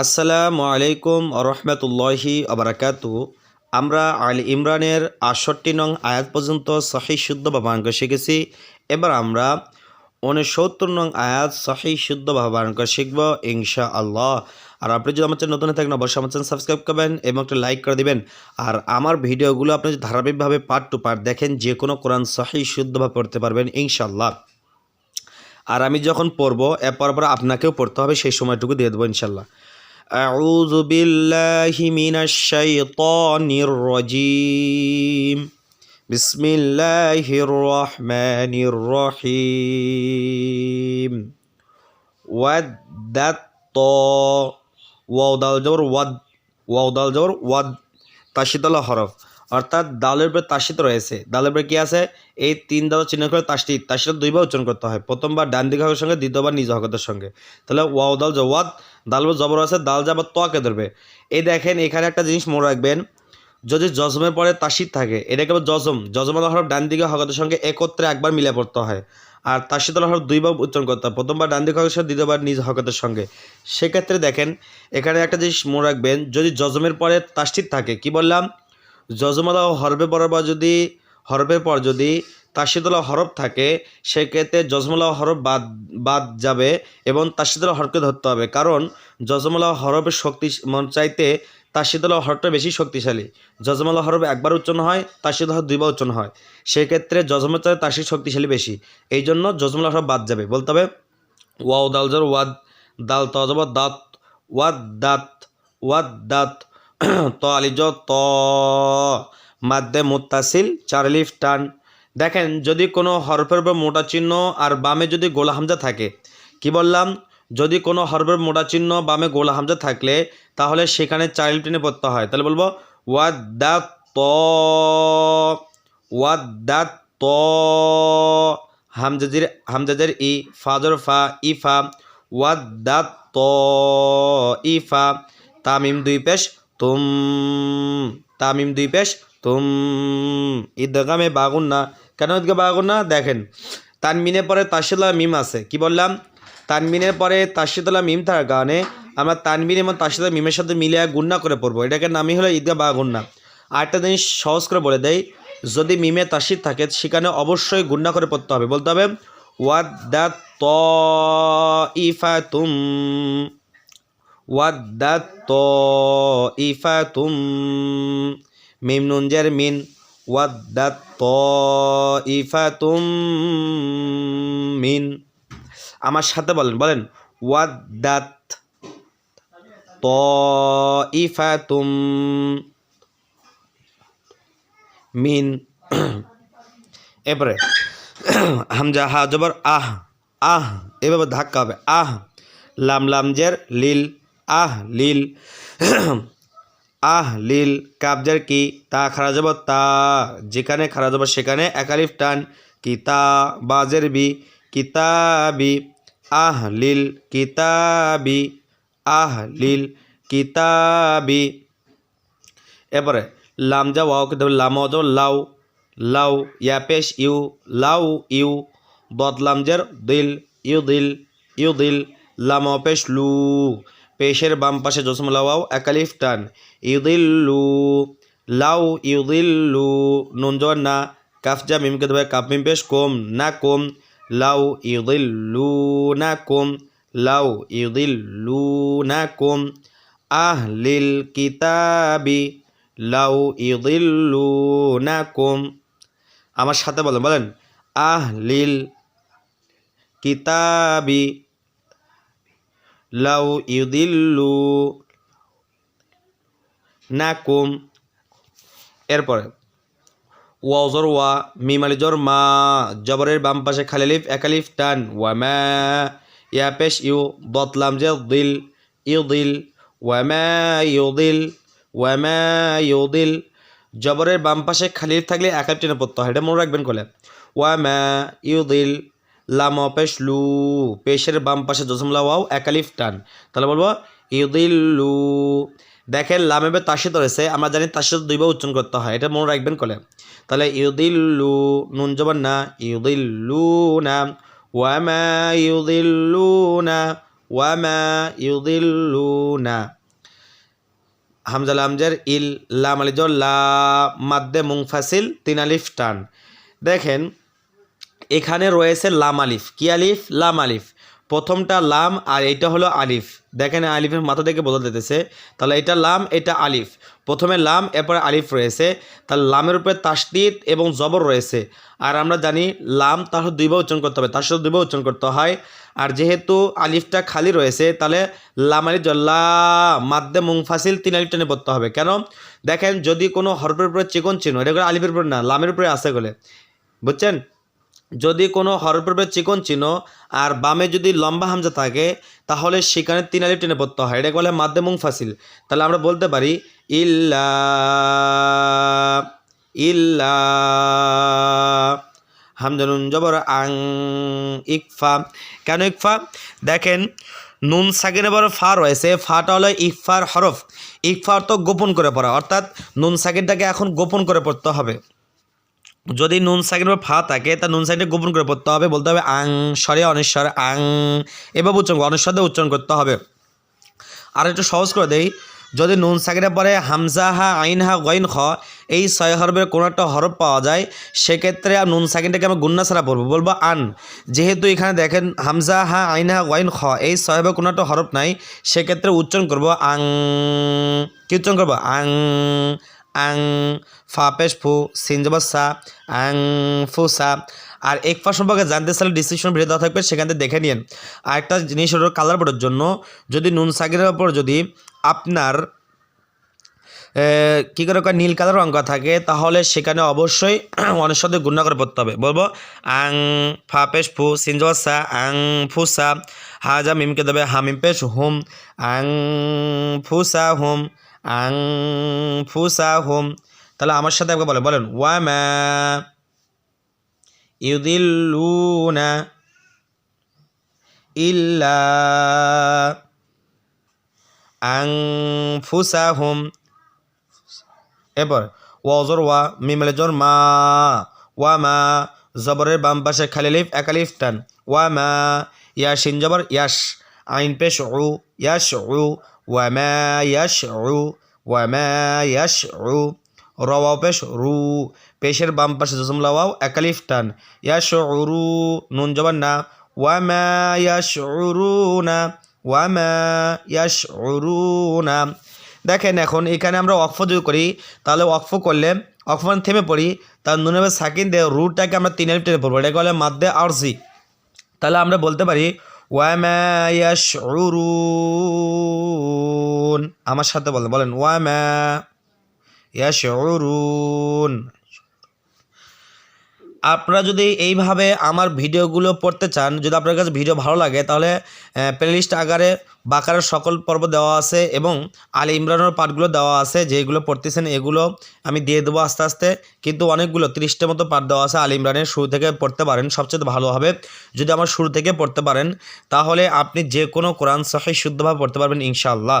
আসসালামু আলাইকুম রহমতুল্লাহি আবরাকাতু আমরা আল ইমরানের আটষট্টি নং আয়াত পর্যন্ত সহি শুদ্ধ বাবাঙ্ক শিখেছি। এবার আমরা উনসত্তর নং আয়াত সহি শুদ্ধ বাবাঙ্ক শিখব ইনশা আল্লাহ আর আপনি যদি আমার চ্যানেল নতুন থাকেন, অবশ্যই আমার চ্যানেল সাবস্ক্রাইব করবেন এবং একটা লাইক করে দিবেন। আর আমার ভিডিওগুলো আপনি যদি ধারাবাহিকভাবে পার্ট টু পার্ট দেখেন যে কোনো কোরআন সহি শুদ্ধভাবে পড়তে পারবেন ইনশাল্লাহ আর আমি যখন পড়ব, এরপর পর আপনাকেও পড়তে হবে, সেই সময়টুকু দিয়ে দেবো ইনশাল্লাহ أعوذ بالله من الشيطان الرجيم بسم الله الرحمن الرحيم ودت واو دال جبر ود واو دال جبر ود تشدل حرف অর্থাৎ দালের উপরে তাসিদ রয়েছে। দালের উপরে কী আছে? এই তিন দাল চিহ্ন করে তাসিদ তাসিদ দুইবার উচ্চারণ করতে হয়। প্রথমবার ডান দিকে হকের সঙ্গে, দ্বিতীয়বার নিজ হকতের সঙ্গে। তাহলে ওয়াও, দাল জওয়াদ দাল জবর আছে, দাল যাবার তোয়াকে ধরবে? এই দেখেন, এখানে একটা জিনিস মনে রাখবেন। যদি জজমের পরে তাসিদ থাকে, এটাকে আবার জজম জজমাল হরফ ডান দিকে হকতের সঙ্গে একত্রে একবার মিলে পড়তে হয়। আর তাসিদুল হরফ দুইবার উচ্চারণ করতে হয়। প্রথমবার ডান দিকে হকের সঙ্গে, দ্বিতীয়বার নিজ হকতের সঙ্গে। সেক্ষেত্রে দেখেন, এখানে একটা জিনিস মনে রাখবেন, যদি জজমের পরে তাসিদ থাকে, কি বললাম? জজমালা হরফে বরাবর যদি, হরফের পর যদি তাসিদুল্লাহ হরফ থাকে, সেক্ষেত্রে জজমুল্লাহ হরফ বাদ বাদ যাবে এবং তাসিদুল্লাহ হরফকে ধরতে হবে। কারণ জজমুল্লাহ হরফের শক্তি চাইতে তাসিদুল্লাহ হরফটা বেশি শক্তিশালী। জজমুল্লাহ হরফ একবার উচ্চারণ হয় তাসিদুল্লাহ দুইবার উচ্চারণ হয়। সেক্ষেত্রে জজমের চাইতে তাসিদ শক্তিশালী বেশি। এই জন্য জজমুল্লাহ হরফ বাদ যাবে। বলতে হবে, ওয়াও, দাল, জর, ওয়াদ, দাল তজব দাঁত, ওয়াদ দাঁত ওয়াদ, দাঁত ত আলিজ ত। মাদ্দে মুত্তাসিল চারলিফ টান। দেখেন, যদি কোনো হরফের উপর মোটা চিহ্ন আর বামে যদি গোলা হামজা থাকে, কি বললাম? যদি কোনো হরফের মোটা চিহ্ন, বামে গোলা হামজা থাকলে, তাহলে সেখানে চাইল্ড টেনে পড়তে হয়। তাহলে বলব ওয়াদ দা ত ওয়াদ দা ত হামজাজির, হামজাজের ই, ফাজর, ফা ইফা ওয়াদ দা ত ইফা তামিম দুই পেশ তুম তামিম দুই পেশ, তুম ঈদগামে বাগুন না কেন ঈদগা বাগুন না দেখেন, তানমিনের পরে তাসিদুল্লাহ মিম আছে। কি বললাম? তানমিনের পরে তাসিদুল্লাহ মিম থাকার কারণে আমরা তানমিন এবং তাসিদুল্লাহ মিমের সাথে মিলিয়ে গুন্না করে পড়ব। এটাকে নামই হলো ঈদগা বা গুন্না আরেকটা জিনিস সহজ করে বলে দেয় যদি মিমে তাসিদ থাকে, সেখানে অবশ্যই গুন্না করে পড়তে হবে। বলতে হবে ওয়াদ দা ত ইফা তুম ওয়াদ্দাত ইফাতুম মিম নুন জের মিন। ওয়াদ্দাত ইফাতুম মিন আমার সাথে বলেন বলেন। ওয়াদ্দাত ত ইফাতুম মিন এরপরে, হামজা, হা, জবর, আহ আহ, এভাবে ধাক্কা হবে। আহ, লাম লাম, জের, লিল। আহ লিল আহ লিল কাবজার কি তা খারা যাব তা, যেখানে খারা যাব সেখানে একালিফ টান কিতা বাজের বি, কিতাবি, আহ লিল, কিতাবি, আহ লিল, কিতাবি। এরপরে লাম যা ওয়াও কিন্তু লাম অজ লাউ লাউ, ইয়া পেশ, ইউ, লাউ, ইউ, বদলাম জের, দিল, ইউ দিল ইউ দিল, লাম পেশ লু। পেশের বাম পাশে জসমলা ওয়াও একালিফ টান। ইউদিল্লু, লাউ ইউদিল্লু, নুন জোয়ার না। কাফ যা মিমকে দেবে কাপ মিম পেশ কম না কম। লাউ ইউদিল্লু না কম, লাউ ইউদিল্লু না কম। আহ লিল কিতাবি, লাউ ইউদিল্লু না কম। আমার সাথে বলেন বলেন। আহ লিল কিতাবি লাউ ইউদিল্লু নাকুম। এরপরে ওয়াজর ওয়া মিমালি জর মা জবরের বাম পাশে খালিলিফ একালিফ টান ওয়ামা ইয়া পেশ, ইউ বতলাম যে দিল, ইউ, দিল ওয়ামা ইউ, দিল ওয়ামা ইউ, দিল। জবরের বাম পাশে খালিলিফ থাকলে একালিফ টেনে পড়তে হয়, এটা মনে রাখবেন কলে। ওয়ামা ইউ, দিল লাম পেশ লু, পেশের বাম পাশে জসমলা ওয়াও একালিফ টান। তাহলে বলব, ইউদিল্লু। দেখেন লামেবে তাসিদ রয়েছে, আমরা জানি তাসিদ দুইবার উচ্চারণ করতে হয়, এটা মনে রাখবেন কলে। তাহলে ইউদিল্লু, নুন জবান না, ইউদিল্লু না ওয়ামা ইউদিল্লু না ওয়ামা ইউদিল্লুনা হামজাল আমজার ইল, লাম আলি জর লা, মাদ্দে মুংফাসিল তিন আলিফ টান। দেখেন এখানে রয়েছে লাম আলিফ। কি আলিফ? লাম আলিফ। প্রথমটা লাম আর এটা হলো আলিফ। দেখেন আলিফের মাথা থেকে বদল দিতেছে তাহলে এটা লাম, এটা আলিফ। প্রথমে লাম, এরপরে আলিফ রয়েছে। তাহলে লামের উপরে তাসদিদ এবং জবর রয়েছে। আর আমরা জানি লাম তাহলে দুইবার উচ্চারণ করতে হবে। তার সাথে দুইবার উচ্চারণ করতে হয়। আর যেহেতু আলিফটা খালি রয়েছে, তাহলে লাম আলিফ জল্লা মাদ্দে মুংফাসিল তিন আলিফ টেনে পড়তে হবে। কেন? দেখেন যদি কোনো হরফের উপরে চিকন চিহ্ন, এটা করে আলিফের উপরে না, লামের উপরে আসে গেলে বুঝছেন? যদি কোনো উপরে চিকন চিহ্ন আর বামে যদি লম্বা হামজা থাকে, তাহলে সেখানে তিন আলিফ টেনে পড়তে হয়। এটাকে বলে মাদ্দে মুংফাসিল তাহলে আমরা বলতে পারি, ইল্লা ইল্লা হামজানুন জবর আং, ইকফা। কেন ইকফা? দেখেন, নুন সাকিনে বড় ফা রয়েছে। ফাটা হলো ইকফার হরফ। ইকফা অর্থ গোপন করে পড়া। অর্থাৎ নুন সাকিনটাকে এখন গোপন করে পড়তে হবে। যদি নুন সাকিনের ফা থাকে, তা নুন সাকিনটা গোপন করে পড়তে হবে, বলতে হবে আং, স্বরে অনেশ্বর আং। এভাবে উচ্চারণ অনেশ্বর দিয়ে উচ্চারণ করতে হবে। আর একটু সহজ করে দেই, যদি নুন সাকিনের পরে হামজা হা, আইন হা গইন খ, এই ছয় হরফের কোনো একটা হরফ পাওয়া যায়, সেক্ষেত্রে নুন সাকিনটাকে আমরা গুন্না ছাড়া পড়ব বলব আন। যেহেতু এখানে দেখেন হামজা হা, আইন হা গইন খ, এই ছয় হরফের কোনো একটা হরফ নাই, সেক্ষেত্রে উচ্চারণ করব আং। কি উচ্চারণ করব? আং। আং ফা পেশ ফু সিনজবাসা আং ফুসা আর একফা সম্পর্কে জানতে চাইলে ডিসক্রিপশন ভিডিও দেওয়া থাকবে, সেখান থেকে দেখে নিন আর একটা জিনিস হলো কালার বোর্ডের জন্য যদি নুন সাকিরের ওপর যদি আপনার কী করে নীল কালার অঙ্ক থাকে, তাহলে সেখানে অবশ্যই সাথে গুণা করে পড়তে হবে। বলব, আং ফা পেশ ফু সিনজবাসা আং ফুসা হাজা মিমকে দেবে হামিম পেশ, হুম। আং ফুসা হুম। আং ফুসা হুম তাহলে আমার সাথে একবার বলেন বলেন, ওয়ামা ইউদিল্লুনা ইল্লা আং হুম এরপর ওয়াজর ওয়া মিমেলে জোর, মা, ওয়া মা, জবরের বাম পাশে খালি লিফ একালিফ টান, ওয়া মা ইয়া শিন জবর, ইয়াস, আইন পেশ, উ, ইয়াস, উ ওয়া মা ইয়াস উ ওয়া মা ইয়াস উ রওয়াও পেশ রু পেশের বাম পাশে জসমলা ওয়াও একালিফ টান। ইয়াস রু নুন জবর না। ওয়া মা ইয়াস না ওয়া মা ইয়াস না দেখেন এখন এখানে আমরা অক্ফ যদি করি, তাহলে অক্ফ করলে অক্ফ মানে থেমে পড়ি, তার নুনেবে সাকিন দিয়ে রুটটাকে আমরা তিন টেনে পড়ব। এটাকে বলে মাদ্দে আরসি তাহলে আমরা বলতে পারি ওয়ামা ইয়াশউরুন আমার সাথে বলেন বলেন ওয়ামা ইয়াশউরুন আপনারা যদি এইভাবে আমার ভিডিওগুলো পড়তে চান, যদি আপনার কাছে ভিডিও ভালো লাগে, তাহলে প্লেলিস্ট আকারে বাকারের সকল পর্ব দেওয়া আছে এবং আলী ইমরানের পাঠগুলো দেওয়া আছে, যেগুলো পড়তেছেন এগুলো আমি দিয়ে দেবো আস্তে আস্তে। কিন্তু অনেকগুলো, তিরিশটার মতো পাঠ দেওয়া আছে আলী ইমরানের, শুরু থেকে পড়তে পারেন, সবচেয়ে ভালো হবে। যদি আমার শুরু থেকে পড়তে পারেন, তাহলে আপনি যে কোনো কোরআন সহি শুদ্ধভাবে পড়তে পারবেন ইনশাআল্লাহ।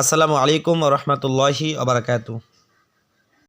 আসসালামু আলাইকুম রহমতুল্লাহি আবরাকাতু